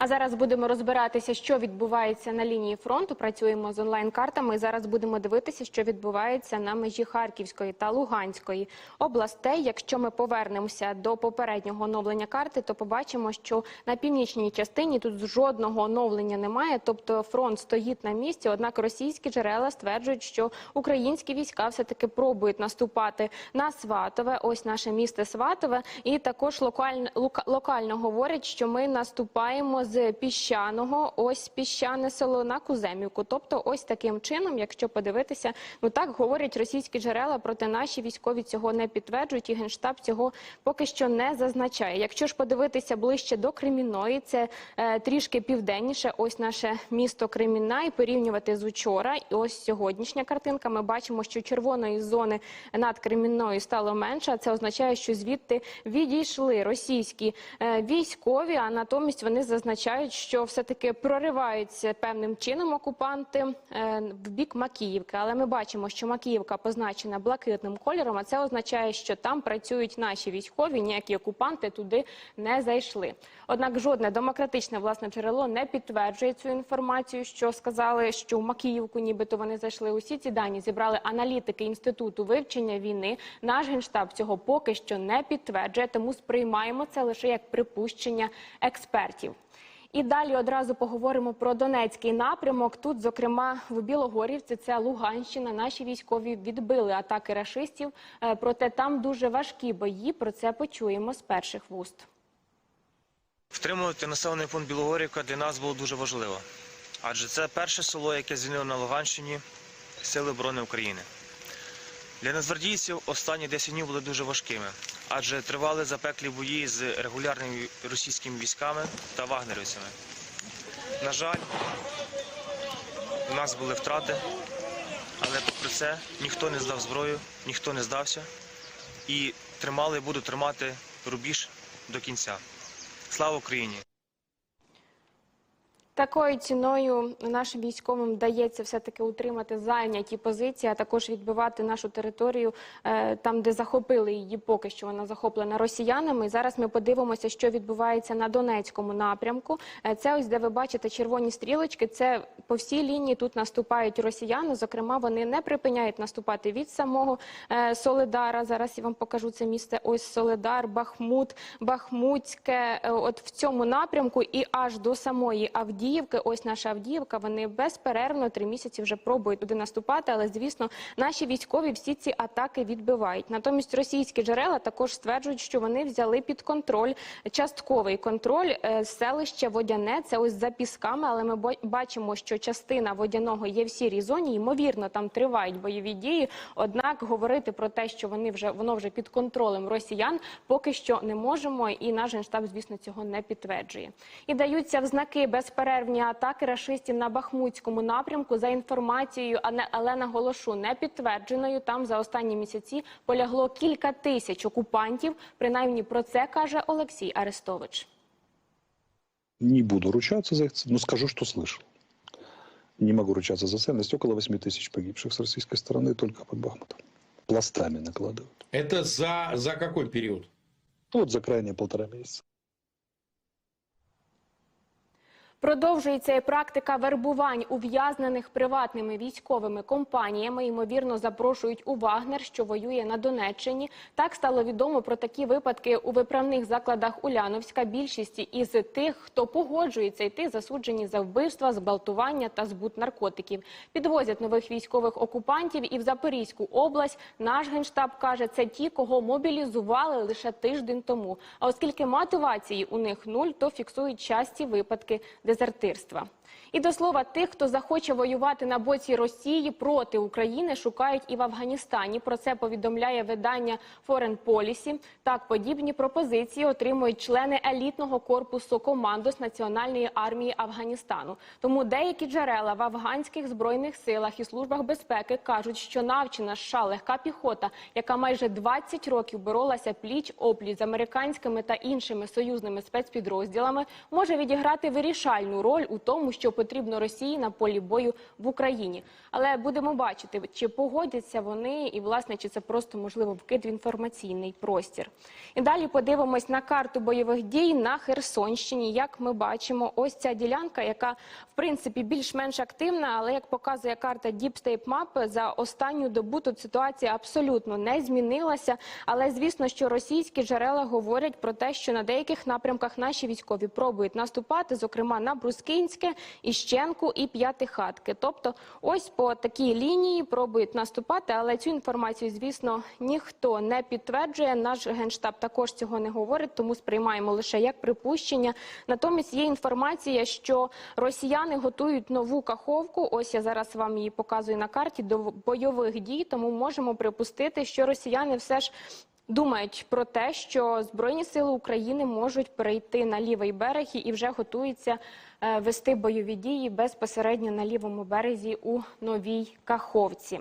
А зараз будемо розбиратися, що відбувається на лінії фронту. Працюємо з онлайн-картами. Зараз будемо дивитися, що відбувається на межі Харківської та Луганської областей. Якщо ми повернемося до попереднього оновлення карти, то побачимо, що на північній частині тут жодного оновлення немає. Тобто фронт стоїть на місці. Однак російські джерела стверджують, що українські війська все таки пробують наступати на Сватове. Ось наше місто Сватове, і також локально, лока- локально говорять, що ми наступаємо з піщаного, ось піщане село на Куземівку. Тобто, ось таким чином, якщо подивитися, ну так говорять російські джерела, проте наші військові цього не підтверджують, і генштаб цього поки що не зазначає. Якщо ж подивитися ближче до Кремінної, це е, трішки південніше. Ось наше місто Кремінна, і порівнювати з учора. І ось сьогоднішня картинка. Ми бачимо, що червоної зони над Кремінною стало менше. а Це означає, що звідти відійшли російські е, військові. А натомість вони зазначають, що все таки прориваються певним чином окупанти е, в бік Макіївки. Але ми бачимо, що Макіївка позначена блакитним кольором. А це означає, що там працюють наші військові. Ніякі окупанти туди не зайшли. Однак жодне демократичне власне джерело не підтверджує цю інформацію, що сказали, що в Макіївку, нібито вони зайшли. Усі ці дані зібрали аналітики інституту вивчення війни. Наш генштаб цього поки що не підтверджує, тому сприймаємо це лише як припущення експертів. І далі одразу поговоримо про Донецький напрямок. Тут, зокрема, в Білогорівці, це Луганщина. Наші військові відбили атаки рашистів. Е, Проте там дуже важкі бої. Про це почуємо з перших вуст. Втримувати населений пункт Білогорівка для нас було дуже важливо, адже це перше село, яке звільнило на Луганщині Сили оборони України. Для нацгвардійців останні 10 днів були дуже важкими, адже тривали запеклі бої з регулярними російськими військами та вагнерівцями. На жаль, у нас були втрати, але попри це ніхто не здав зброю, ніхто не здався і тримали будуть тримати рубіж до кінця. Слава Україні! Такою ціною нашим військовим вдається все таки утримати зайняті позиції, а також відбивати нашу територію е, там, де захопили її. Поки що вона захоплена росіянами. Зараз ми подивимося, що відбувається на Донецькому напрямку. Е, Це ось де ви бачите червоні стрілочки. Це по всій лінії тут наступають росіяни. Зокрема, вони не припиняють наступати від самого е, Соледара. Зараз я вам покажу це місце. Ось Соледар, Бахмут, Бахмутське. От в цьому напрямку і аж до самої Авдіївки. Ось наша Авдіївка. Вони безперервно три місяці вже пробують туди наступати. Але звісно, наші військові всі ці атаки відбивають. Натомість російські джерела також стверджують, що вони взяли під контроль частковий контроль е, селища Водяне. Це ось за пісками. Але ми бачимо, що частина водяного є в сірій зоні. Ймовірно, там тривають бойові дії. Однак говорити про те, що вони вже воно вже під контролем росіян, поки що не можемо. І наш генштаб, звісно, цього не підтверджує. І даються в знаки безперервні атаки рашистів на Бахмутському напрямку. За інформацією, а не- але наголошу не підтвердженою. Там за останні місяці полягло кілька тисяч окупантів. Принаймні про це каже Олексій Арестович. Не буду ручаться за это, но скажу, что слышал. Не могу ручаться за ценность. Около 8 тысяч погибших с российской стороны только под Бахмутом. Пластами накладывают. Это за, за какой период? Вот за крайние полтора месяца. Продовжується і практика вербувань ув'язнених приватними військовими компаніями. Ймовірно, запрошують у Вагнер, що воює на Донеччині. Так стало відомо про такі випадки у виправних закладах Уляновська. Більшість із тих, хто погоджується йти, засуджені за вбивства, зґвалтування та збут наркотиків. Підвозять нових військових окупантів і в Запорізьку область. Наш генштаб каже, це ті, кого мобілізували лише тиждень тому. А оскільки мотивації у них нуль, то фіксують часті випадки дезертирства. І до слова, тих, хто захоче воювати на боці Росії проти України, шукають і в Афганістані. Про це повідомляє видання Foreign Policy. Так, подібні пропозиції отримують члени елітного корпусу командос Національної армії Афганістану. Тому деякі джерела в афганських збройних силах і службах безпеки кажуть, що навчена США легка піхота, яка майже 20 років боролася пліч опліч з американськими та іншими союзними спецпідрозділами, може відіграти вирішальну центральну роль у тому, що потрібно Росії на полі бою в Україні. Але будемо бачити, чи погодяться вони, і власне чи це просто можливо вкид в інформаційний простір. І далі подивимось на карту бойових дій на Херсонщині. Як ми бачимо, ось ця ділянка, яка в принципі більш-менш активна, але як показує карта Deep State Map, за останню добу тут ситуація абсолютно не змінилася. Але звісно, що російські джерела говорять про те, що на деяких напрямках наші військові пробують наступати, зокрема на Брускинське, Іщенку і П'ятихатки. Тобто, ось по такій лінії пробують наступати, але цю інформацію, звісно, ніхто не підтверджує. Наш генштаб також цього не говорить, тому сприймаємо лише як припущення. Натомість є інформація, що росіяни готують нову каховку. Ось я зараз вам її показую на карті до бойових дій. Тому можемо припустити, що росіяни все ж. Думають про те, що Збройні сили України можуть перейти на лівий берег і вже готуються е, вести бойові дії безпосередньо на лівому березі у новій Каховці.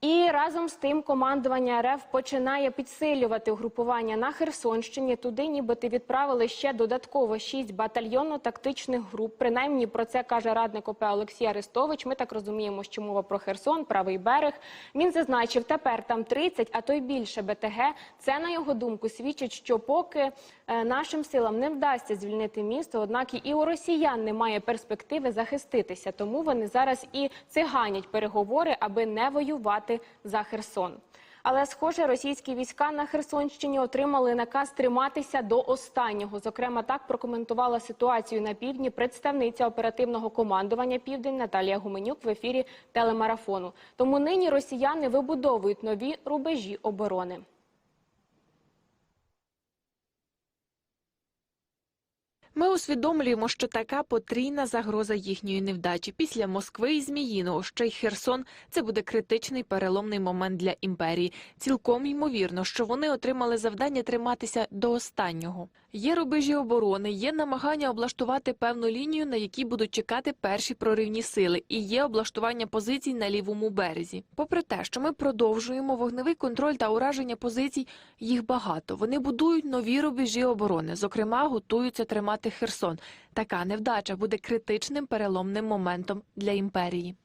І разом з тим командування РФ починає підсилювати угрупування на Херсонщині. Туди нібито відправили ще додатково шість батальйонно-тактичних груп. Принаймні про це каже радник ОП Олексій Арестович. Ми так розуміємо, що мова про Херсон, правий берег. Він зазначив, тепер там 30, а то й більше БТГ. Це на його думку свідчить, що поки е, нашим силам не вдасться звільнити місто, однак і у росіян немає перспективи захиститися. Тому вони зараз і циганять переговори, аби не воювати за Херсон. Але, схоже, російські війська на Херсонщині отримали наказ триматися до останнього. Зокрема, так прокоментувала ситуацію на півдні представниця оперативного командування Південь Наталія Гуменюк в ефірі телемарафону. Тому нині росіяни вибудовують нові рубежі оборони. Ми усвідомлюємо, що така потрійна загроза їхньої невдачі після Москви і Зміїного, ще й Херсон це буде критичний переломний момент для імперії. Цілком ймовірно, що вони отримали завдання триматися до останнього. Є рубежі оборони, є намагання облаштувати певну лінію, на якій будуть чекати перші проривні сили, і є облаштування позицій на лівому березі. Попри те, що ми продовжуємо вогневий контроль та ураження позицій, їх багато. Вони будують нові рубежі оборони, зокрема, готуються тримати Херсон. Така невдача буде критичним переломним моментом для імперії.